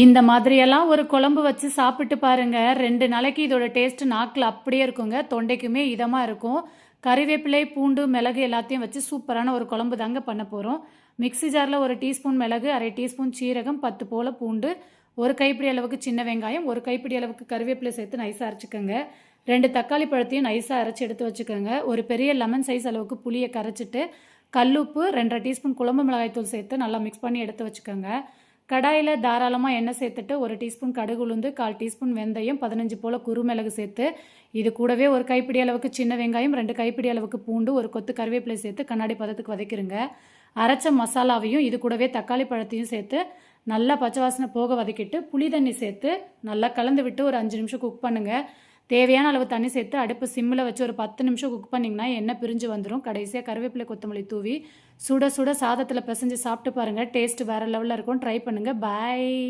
இந்த மாதிரியெல்லாம் ஒரு குழம்பு வச்சு சாப்பிட்டு பாருங்க. ரெண்டு நாளைக்கு இதோட டேஸ்ட் நாக்கில் அப்படியே இருக்குங்க. தொண்டைக்குமே இதமாக இருக்கும். கறிவேப்பிலை பூண்டு மிளகு எல்லாத்தையும் வச்சு சூப்பரான ஒரு குழம்பு தாங்க பண்ண போகிறோம் மிக்ஸி ஜாரில் ஒரு டீஸ்பூன் மிளகு அரை டீஸ்பூன் சீரகம் பத்து போல் பூண்டு ஒரு கைப்பிடி அளவுக்கு சின்ன வெங்காயம் ஒரு கைப்பிடி அளவுக்கு கருவேப்பிலை சேர்த்து நைஸாக அரைச்சிக்கோங்க. ரெண்டு தக்காளி பழத்தையும் நைஸாக அரைச்சி எடுத்து வச்சுக்கோங்க. ஒரு பெரிய லெமன் சைஸ் அளவுக்கு புளியை கரைச்சிட்டு கல்லுப்பு ரெண்டரை டீஸ்பூன் குழம்பு மிளகாய்த்தூள் சேர்த்து நல்லா மிக்ஸ் பண்ணி எடுத்து வச்சுக்கோங்க. கடாயில் தாராளமாக எண்ணெய் சேர்த்துட்டு ஒரு டீஸ்பூன் கடுகு உளுந்து கால் டீஸ்பூன் வெந்தயம் பதினஞ்சு போல் குருமிளகு சேர்த்து இது கூடவே ஒரு கைப்பிடி அளவுக்கு சின்ன வெங்காயம் ரெண்டு கைப்பிடி அளவுக்கு பூண்டு ஒரு கொத்து கருவேப்பிலை சேர்த்து கண்ணாடி பதத்துக்கு வதக்கிடுங்க அரைச்ச மசாலாவையும் இது கூடவே தக்காளி பழத்தையும் சேர்த்து நல்லா பச்சை வாசனை போக வதக்கிட்டு புளி தண்ணி சேர்த்து நல்லா கலந்து விட்டு ஒரு அஞ்சு நிமிஷம் குக் பண்ணுங்கள் தேவையான அளவு தண்ணி சேர்த்து அடுப்பு சிம்மில் வச்சு ஒரு பத்து நிமிஷம் குக் பண்ணிங்கன்னா எண்ணெய் பிரிஞ்சு வந்துடும் கடைசியாக கருவேப்பிலை கொத்தமல்லி தூவி சுட சுட சாதத்தில் பிசைஞ்சு சாப்பிட்டு பாருங்கள் டேஸ்ட் வேறு லெவலில் இருக்கும். ட்ரை பண்ணுங்கள் பாய்